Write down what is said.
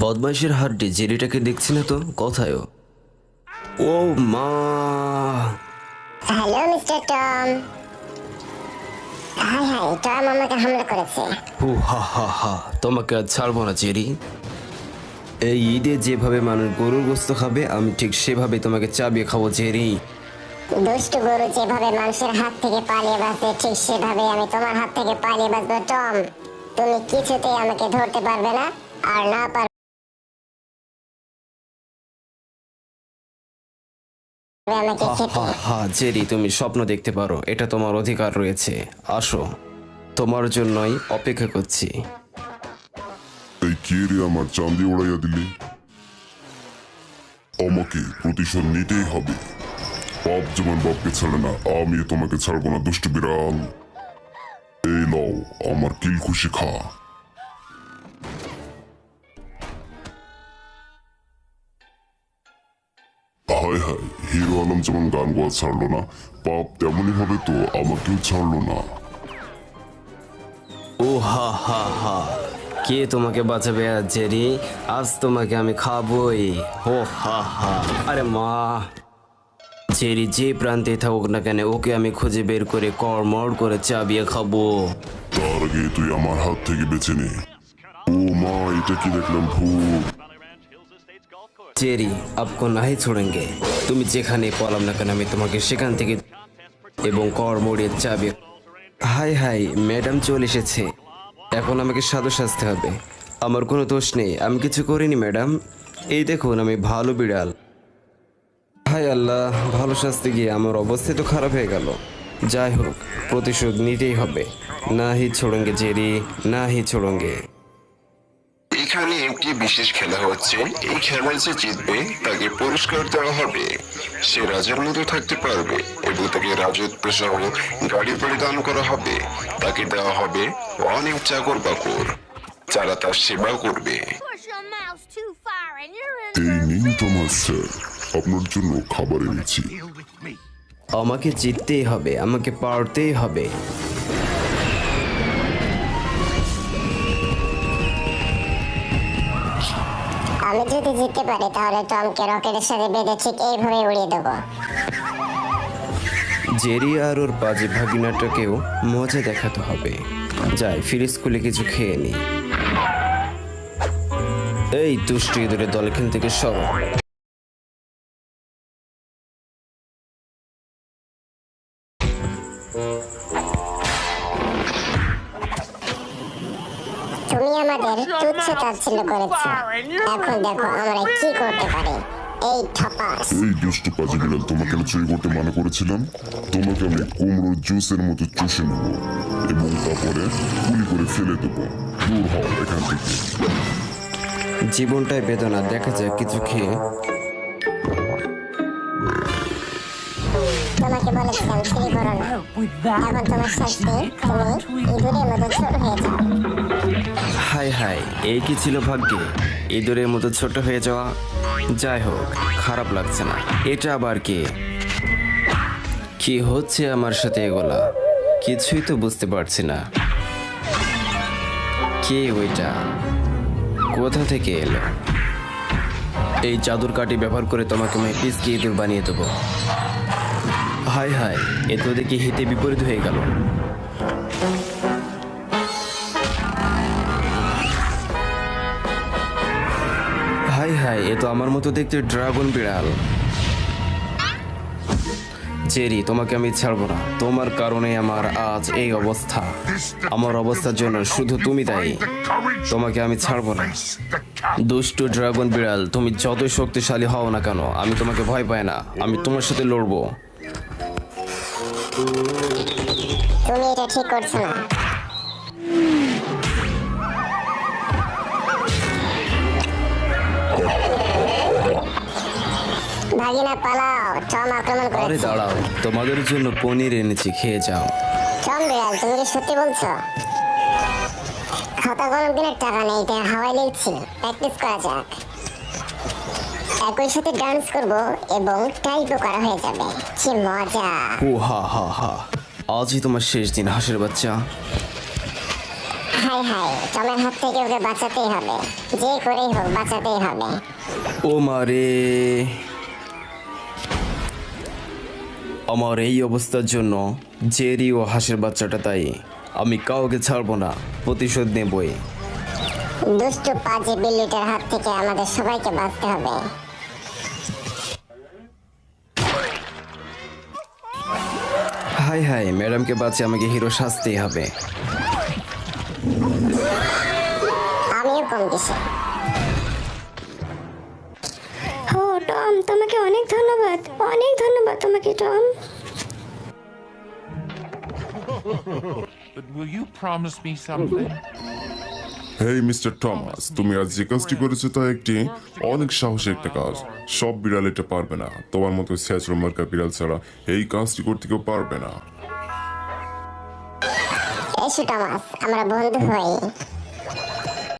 বদমাইশের হাড্ডি জেরিটাকে দেখছি না তো? কোথায় ও? ও মা। Hello mister Tom. Hi hi Tom আমাকে হামলা করেছে। হু হা হা হা তোমাকে আর ছাড়বো না জেরি। এই ঈদে যেভাবে মানুষ গরুর গোস্ত খাবে আমি ঠিক সেভাবে তোমাকে চাবিয়ে খাব জেরি। দুষ্টু গরু যেভাবে মানুষের হাত থেকে পালিয়ে বাঁচে ঠিক সেভাবে আমি তোমার হাত থেকে পালিয়ে বাঁচবো টম। তুমি কিছুতেই আমাকে ধরতে পারবে না আর না আমাকে হা খেতে হা হা জেরি তুমি স্বপ্ন দেখতে পারো। এটা তোমার অধিকার রয়েছে। আসো। তোমার জন্যই অপেক্ষা করছি। এই কে রে আমার চাঁদি উড়াইয়া দিলি? আমাকে প্রতিশোধ নিতেই হবে। বাপ যেমন বাপকে ছাড়ে না আমি তোমাকে ছাড়বো না দুষ্ট বিড়াল। এই লও আমার কিল খুশি খা। আলম যেমন গান গোয়া ছাড়লো না পাপ তেমনই হবে তো আমাকেও ছাড়লো না। ও হা হা হা। কে তোমাকে বাঁচাবে আজ জেরি? আজ তোমাকে আমি খাবই। ও হা হা। আরে মা। জেরি যে প্রান্তে থাকুক না কেন ওকে আমি খুঁজে বের করে কড়মড় করে চাবিয়ে খাব। তার আগে তুই আমার হাত থেকে বেছে নে। ও মা এটা কি দেখলাম ভূত জেরি আপকো নাহি ছোড়েঙ্গে। তুমি যেখানে পলাম না কেন, আমি তোমাকে সেখান থেকে এবং কড়মড়িয়ে চাবিয়ে হাই হাই ম্যাডাম চলে এসেছে। এখন আমাকে সাধু সাজতে হবে। আমার কোনো দোষ নেই। আমি কিছু করিনি, ম্যাডাম। এই দেখুন, আমি ভালো বিড়াল। হাই আল্লাহ, ভালো সাজতে গিয়ে আমার অবস্থা তো খারাপ হয়ে গেল। যাই হোক, প্রতিশোধ নিতেই হবে। না হি ছোড়ঙ্গে জেরি না হি ছোড়ঙ্গে। এখানে একটি বিশেষ খেলা হচ্ছে। এই খেলায় যে জিতবে তাকে পুরস্কার দেওয়া হবে। সে রাজার মতো থাকতে পারবে এবং তাকে রাজত্ব সহ গাড়ি পরিধান করা হবে। তাকে দেওয়া হবে অনেক চাকর বাকর। যারা তার সেবা করবে। এই নিন তোমার স্যার আপনার জন্য খাবার এনেছি। আমাকে জিততেই হবে আমাকে পারতেই হবে। আমি যদি জিততে পারি, তাহলে টমকে রকেটের সাথে বেঁধে ঠিক এইভাবে উড়িয়ে দেবো। জেরি আর ওর বাজে ভাগিনাটাকেও মজা দেখাতে হবে। যাই, ফিরে স্কুলে কিছু খেয়ে নি। এই, দুষ্টু ইঁদুরের দল থেকে সরো। আমাদের তুচ্ছ তাচ্ছিল্য করেছে। এখন দেখো আমরা কি করতে পারি। এই ঠপাস এই দুষ্ট পাজিগুলো তোমাকে আমি চুরি করতে মানা করেছিলাম? তোমাকে আমি কুমড়োর জুসের মতো চুষে নেব এবং তারপরে গুলি করে ফেলে দেবো। দূর হও এখান থেকে। জীবনটাই বেদনা দেখা যায় কিছু খেয়ে তোমাকে বলেছিলাম চুরি করো না। এখন তোমার তুমি ইঁদুরের মতো ছোট হয়ে যাও। হাই হাই এই কি ছিল ভাগ্যে? ইঁদুরের মতো ছোট হয়ে যাওয়া? যাই হোক, খারাপ লাগছে না। এটা আবার কি? কি হচ্ছে আমার সাথে এগুলা? কিছুই তো বুঝতে পারছি না। কে ওইটা? কোথা থেকে এলো? এই চাদর কাঠি ব্যবহার করে তোমাকে আমি পিসকে ইঁদুর বানিয়ে দেবো। High high. এ তো দেখি হিতে বিপরীত হয়ে গেল। হাই হাই, এ তো আমার মতো দেখতে ড্রাগন বিড়াল। জেরি, তোমাকে আমি ছাড়বো না। তোমার কারণে আমার আজ এই অবস্থা। আমার অবস্থার জন্য শুধু তুমি তাই তোমাকে আমি ছাড়বো না। দুষ্টু ড্রাগন বিড়াল, তুমি যতই শক্তিশালী হও না কেন, আমি তোমাকে ভয় পাই না। আমি তোমার সাথে লড়বো। তুমি এটা ঠিক করছ না। ভাগিনা পালাও টম আক্রমণ আরে করেছে। দাঁড়াও তোমাদের জন্য পনির এনেছি খেয়ে যাও। টম বিড়াল তুমি কি সত্যি বলছো? খাতা কোনো দিনের টাকা নেই তাই লিখছি প্র্যাকটিস করা যাক। একই সাথে ডান্স করব এবং টাইপও করা হয়ে যাবে। কি মজা। ও হা হা হা। আজই তোমার শেষ দিন হাসের বাচ্চা। হাই হাই টমের হাত থেকে ওকে বাঁচাতেই হবে। যে করেই হোক বাঁচাতেই হবে। ও মারে আমার এই অবস্থার জন্য জেরি ও হাঁসের বাচ্চাটা তাই। আমি কাউকে ছাড়বো না প্রতিশোধ নেবই। দুষ্টু পাজি বিল্লিটার হাত থেকে আমাদের সবাইকে বাঁচতে হবে। হাই হাই ম্যাডামকে বাঁচে আমাকে হিরো সাজতেই হবে। আমিও কম টম তোমাকে অনেক ধন্যবাদ। অনেক ধন্যবাদ তোমাকে Tom. But will you promise me something? Hey mister Thomas তুমি আজ যে কাজটি করেছ তা একটি অনেক সাহসী একটা কাজ। সব বিড়াল এটা পারবে না। তোমার মতো স্যাচরো মার্কা বিড়াল ছাড়া এই কাজটি করতে কেউ পারবে না। এসো আমরা বন্ধু হই।